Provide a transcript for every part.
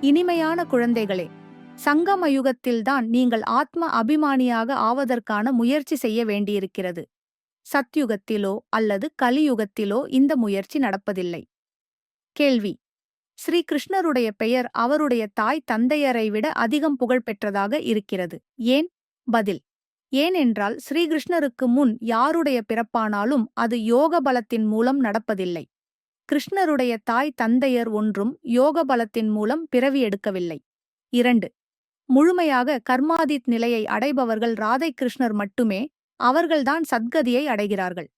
இனிமையான குழந்தைகளே சங்கம யுகத்தில்தான் நீங்கள் ஆத்ம அபிமானியாக ஆவதற்கான முயற்சி செய்ய வேண்டியிருக்கிறது. சத்யுகத்திலோ அல்லது கலியுகத்திலோ இந்த முயற்சி நடப்பதில்லை. கேள்வி. ஸ்ரீகிருஷ்ணருடைய பெயர் அவருடைய தாய் தந்தையரை விட அதிகம் புகழ்பெற்றதாக இருக்கிறது. ஏன்? பதில். ஏனென்றால் ஸ்ரீகிருஷ்ணருக்கு முன் யாருடைய பிறப்பானாலும் அது யோக பலத்தின் மூலம் நடப்பதில்லை. கிருஷ்ணருடைய தாய் தந்தையர் ஒன்றும் யோக பலத்தின் மூலம் பிறவி எடுக்கவில்லை. இரண்டு முழுமையாக கர்மாதித் நிலையை அடைபவர்கள் ராதை கிருஷ்ணர் மட்டுமே அவர்கள்தான் சத்கதியை அடைகிறார்கள்.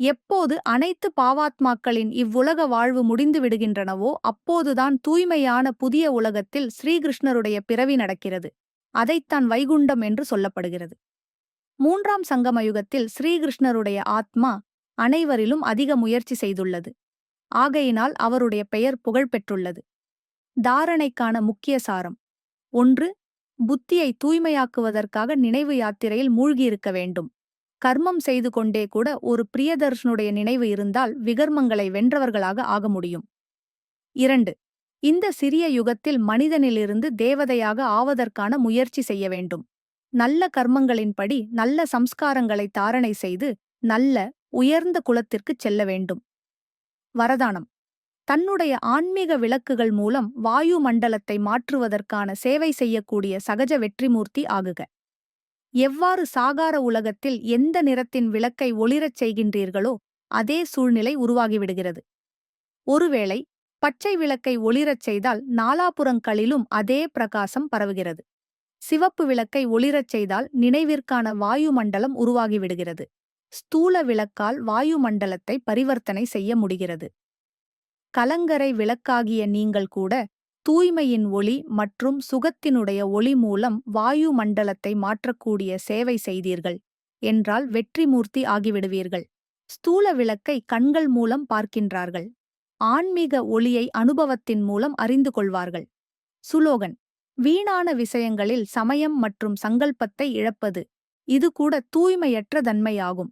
எப்போது அனைத்து பாவாத்மாக்களின் இவ்வுலக வாழ்வு முடிந்து விடுகின்றனவோ அப்போதுதான் தூய்மையான புதிய உலகத்தில் ஸ்ரீகிருஷ்ணருடைய பிறவி நடக்கிறது. அதைத்தான் வைகுண்டம் என்று சொல்லப்படுகிறது. மூன்றாம் சங்கமயுகத்தில் ஸ்ரீகிருஷ்ணருடைய ஆத்மா அனைவரிலும் அதிக முயற்சி செய்துள்ளது. ஆகையினால் அவருடைய பெயர் புகழ் பெற்றுள்ளது தாரணைக்கான முக்கிய சாரம். ஒன்று புத்தியை தூய்மையாக்குவதற்காக நினைவு யாத்திரையில் மூழ்கியிருக்க வேண்டும். கர்மம் செய்து கொண்டே கூட ஒரு பிரியதர்ஷனுடைய நினைவு இருந்தால் விகர்மங்களை வென்றவர்களாக ஆக முடியும். இரண்டு இந்த சிறிய யுகத்தில் மனிதனிலிருந்து தேவதையாக ஆவதற்கான முயற்சி செய்ய வேண்டும். நல்ல கர்மங்களின்படி நல்ல சம்ஸ்காரங்களை தாரணை செய்து நல்ல உயர்ந்த குலத்திற்குச் செல்ல வேண்டும். வரதானம். தன்னுடைய ஆன்மீக விளக்குகள் மூலம் வாயு மண்டலத்தை மாற்றுவதற்கான சேவை செய்யக்கூடிய சகஜ வெற்றிமூர்த்தி ஆகுக. எவ்வாறு சாகார உலகத்தில் எந்த நிறத்தின் விளக்கை ஒளிரச் செய்கின்றீர்களோ அதே சூழ்நிலை உருவாகிவிடுகிறது. ஒருவேளை பச்சை விளக்கை ஒளிரச் செய்தால் நாலாபுறங்களிலும் அதே பிரகாசம் பரவுகிறது. சிவப்பு விளக்கை ஒளிரச் செய்தால் நினைவிற்கான வாயுமண்டலம் உருவாகிவிடுகிறது. ஸ்தூல விளக்கால் வாயுமண்டலத்தை பரிவர்த்தனை செய்ய முடிகிறது. கலங்கரை விளக்காகிய நீங்கள் கூட தூய்மையின் ஒளி மற்றும் சுகத்தினுடைய ஒளி மூலம் வாயு மண்டலத்தை மாற்றக்கூடிய சேவை செய்தீர்கள் என்றால் வெற்றிமூர்த்தி ஆகிவிடுவீர்கள். ஸ்தூல விளக்கை கண்கள் மூலம் பார்க்கின்றார்கள். ஆன்மீக ஒளியை அனுபவத்தின் மூலம் அறிந்து கொள்வார்கள். சுலோகன் வீணான விஷயங்களில் சமயம் மற்றும் சங்கல்பத்தை இழப்பது இது கூட தூய்மையற்ற தன்மையாகும்.